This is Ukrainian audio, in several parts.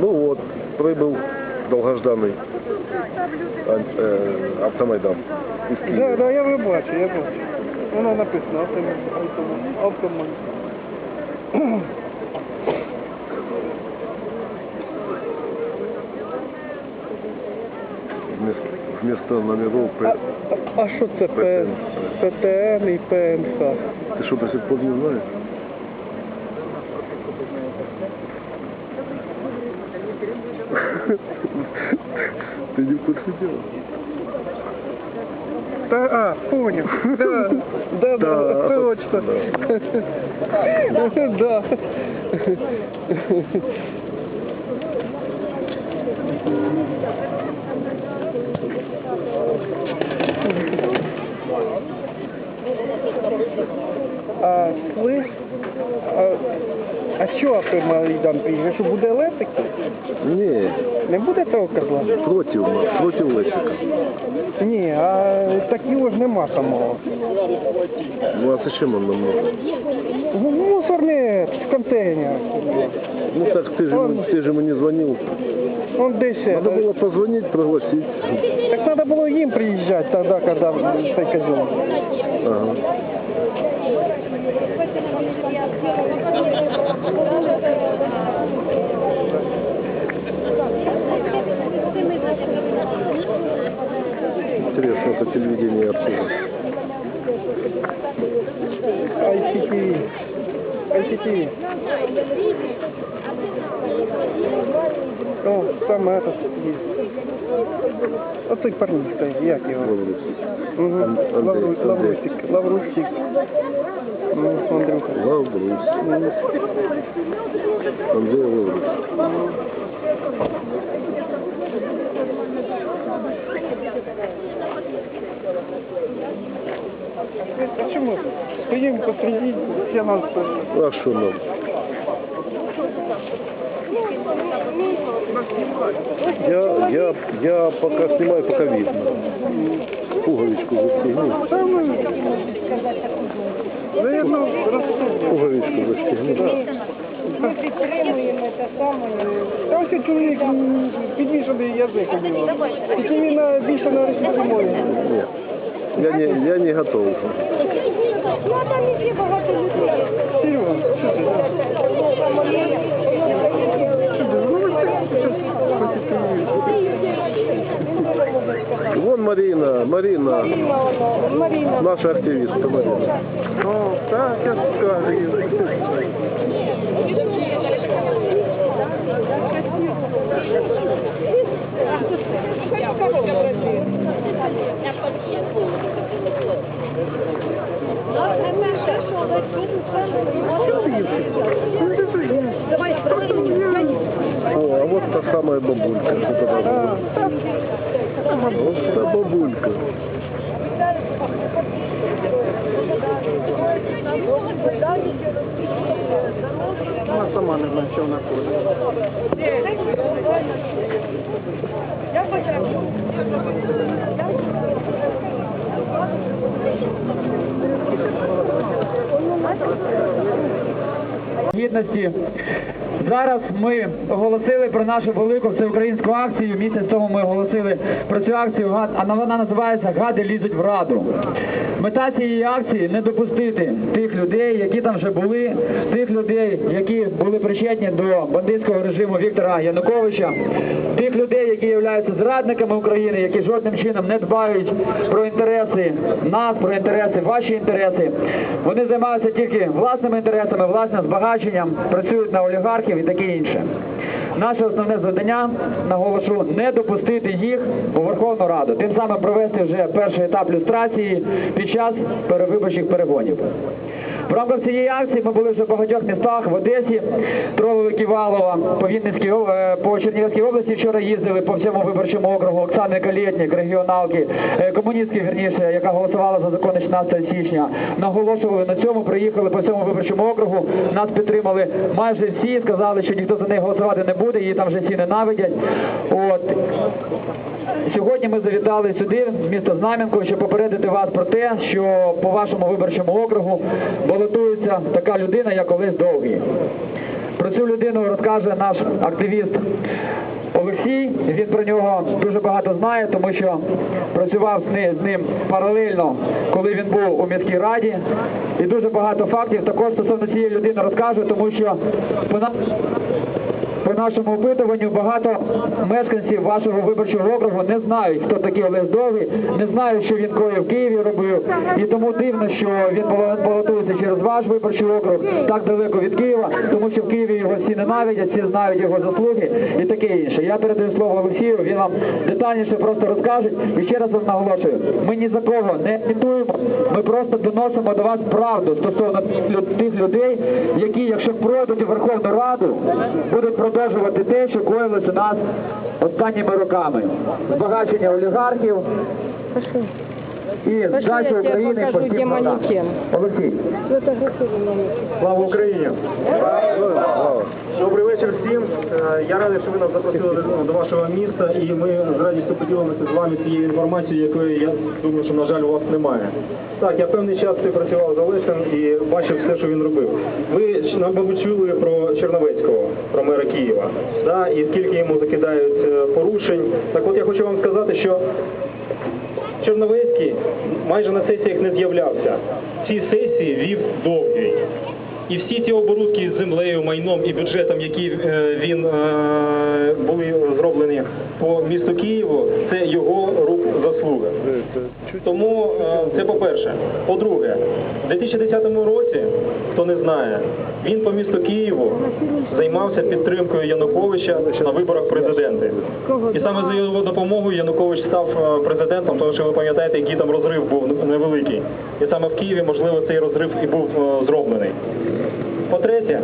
Ну от, прибув довгожданий ан- е, автомайдан Да, Києва. да, я вже бачу, я бачу. Воно написано автомобіль. автомобіль. Вместо, номеров А, П- а- що це П- ПТН і ПНХ? Ти що до сих пор не знаєш? Ты не дела? Та, а, понял. Да, да, да, Да, точно. Да. А слышь, а, а що автомайдан приїхав? Що буде електрики? Не, Не буде того козла? против, против Лесика. Ні, а так його ж нема самого. Ну а зачем он нам нужен? Ну, Мусорний в контейнерах. Ну так ты же, ему- ты же ему не звонил. Он десь. Надо это- было позвонить, пригласить. Так надо было им приезжать тогда, когда цей козел. Ага. по телевидению обсуждать. ICT. ICT. О, там это. есть. Вот цих парней стоит, як його. Лаврусик, Лаврусик. Ну, Андрюха. Лаврус. Андрей Лаврус. А чому? Стоїмо посреди, все нас А что нам? Я, я, я пока снимаю, пока видно. Пуговичку застегну. Розсудно. Пуговичку застігнути. Ми підтримуємо те саме. Та ось чоловік підвішений язик у нього. Тільки він на- більше на російській мові. Нет. Я не, я не готов. Ну, а там не є багато людей. Серега, що ти? Що ти? Ну, ось так, щось хочеться. Вон Марина, Марина, Маріна. наша активистка Марина. О, так, я скажу. О, а вот та самая бабулька. Та бабулька. Вона сама не знає, що вона ходить. Гідності. Зараз ми оголосили про нашу велику всеукраїнську акцію. Місяць тому ми оголосили про цю акцію, а вона називається Гади лізуть в раду. Мета цієї акції не допустити тих людей, які там вже були, тих людей, які були причетні до бандитського режиму Віктора Януковича, тих людей, які являються зрадниками України, які жодним чином не дбають про інтереси нас, про інтереси, ваші інтереси. Вони займаються тільки власними інтересами, власним збагаченням, працюють на олігархів і таке інше. Наше основне завдання, наголошу, не допустити їх у Верховну Раду, тим самим провести вже перший етап люстрації під час перевиборчих перегонів. В рамках цієї акції ми були вже в багатьох містах в Одесі, Тролове Ківалова, по Вінницькій е, по Чернігівській області вчора їздили по всьому виборчому округу Оксани Калєтнік, регіоналки, е, комуністки, вірніше, яка голосувала за закони 16 січня. Наголошували на цьому, приїхали по всьому виборчому округу. Нас підтримали майже всі, сказали, що ніхто за неї голосувати не буде, її там вже всі ненавидять. От Сьогодні ми завітали сюди, в місто Знам'янку, щоб попередити вас про те, що по вашому виборчому округу балотується така людина, як Олесь Довгий. Про цю людину розкаже наш активіст Олексій. Він про нього дуже багато знає, тому що працював з ним паралельно, коли він був у міській раді. І дуже багато фактів також стосовно цієї людини розкаже, тому що по на- по нашому опитуванню багато мешканців вашого виборчого округу не знають, хто такий Олег Довгий, не знають, що він коли в Києві робив. І тому дивно, що він бало- балотується через ваш виборчий округ так далеко від Києва, тому що в Києві його всі ненавидять, всі знають його заслуги і таке інше. Я передаю слово Олексію, він вам детальніше просто розкаже. І ще раз вам наголошую, ми ні за кого не агітуємо, ми просто доносимо до вас правду стосовно тих людей, які, якщо пройдуть у Верховну Раду, будуть продовжувати те, що коїлося у нас останніми роками. Збагачення олігархів і тебе України по всім фронтам. Олексій, слава Україні! Добрий вечір всім. Е, Я радий, що ви нас запросили до- до вашого міста, і ми з радістю поділимося з вами цією інформацією, якої я думаю, що на жаль у вас немає. Так, я певний час співпрацював з Олесем і бачив все, що він робив. Ви мабуть чули про Черновецького, про мера Києва, да, і скільки йому закидають е, порушень. Так от я хочу вам сказати, що Черновецький майже на сесіях не з'являвся. Ці сесії вів довгий. І всі ті оборудки з землею, майном і бюджетом, які е, він е, були зроблені по місту Києву, це його рук заслуга. Тому е, це по-перше. По-друге, в 2010 році, хто не знає, він по місту Києву займався підтримкою Януковича на виборах президенти. І саме за його допомогою Янукович став президентом, тому що ви пам'ятаєте, який там розрив був невеликий. І саме в Києві, можливо, цей розрив і був зроблений. По-третє,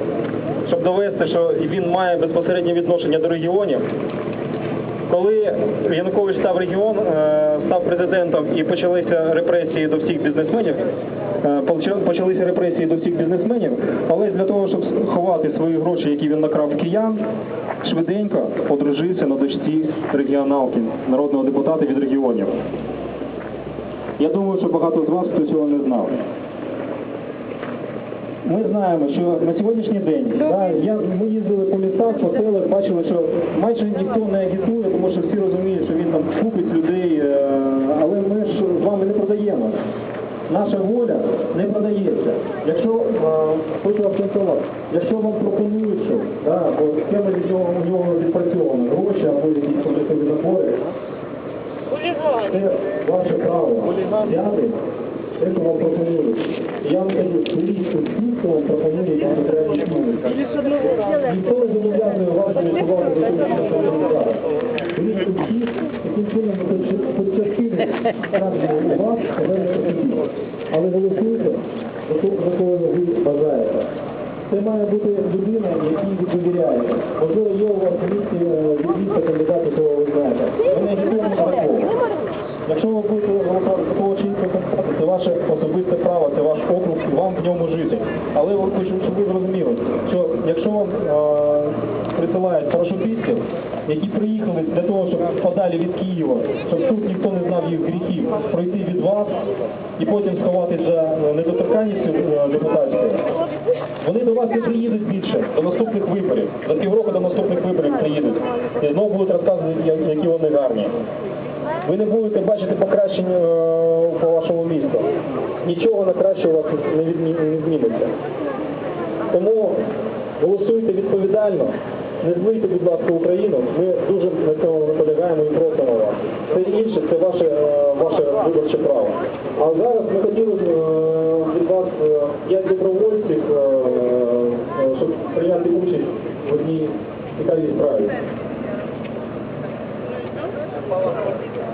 щоб довести, що він має безпосереднє відношення до регіонів, коли Янукович став регіон, е, став президентом і почалися репресії до всіх бізнесменів, е, почалися репресії до всіх бізнесменів, але для того, щоб ховати свої гроші, які він накрав киян, швиденько одружився на дочці регіоналки, народного депутата від регіонів. Я думаю, що багато з вас хто цього не знав. Ми знаємо, що на сьогоднішній день да, я, ми їздили по містах, по селах, бачили, що майже ніхто не агітує, тому що всі розуміють, що він там купить людей, е, але ми ж з вами не продаємо. Наша воля не продається. Якщо е, хочу акцентувати, якщо вам пропонують що, да, бо схема від нього у нього відпрацьована, гроші або якісь податкові набори, це ваше право взяти що вам. Я вам кажу, беріть усі, хто вам пропонує якісь окремі суми. Ніхто не зобов'язує вас голосувати за те, що ви зараз. Беріть усі, таким чином хоч кожного у вас, але не хотіть. Але голосуйте за кого ви бажаєте. Це має бути людина, якій ви довіряєте. Можливо, є у вас місті е, відмітка якого ви знаєте. Не агітуємо такого. Якщо ви будете того чи іншого кандидата, це ваше особисте право, це ваш округ, і вам в ньому жити. Але я хочу, щоб ви зрозуміли, що якщо вам е, присилають парашутистів, які приїхали для того, щоб подалі від Києва, щоб тут ніхто не знав їх гріхів, пройти від вас і потім сховати за е, недоторканністю е, депутатською, вони до вас не приїдуть більше до наступних виборів. За півроку до наступних виборів приїдуть. І знову будуть розказувати, які вони гарні. Ви не будете бачити покращення е, по вашому місту. Нічого на краще у вас не зміниться. Тому голосуйте відповідально. Не злийте, будь ласка, Україну. Ми дуже на цьому наполягаємо і просимо вас. Це інше, це ваше, е, ваше виборче право. А зараз ми хотіли е, від вас п'ять добровольців, щоб прийняти участь в одній цікавій справі.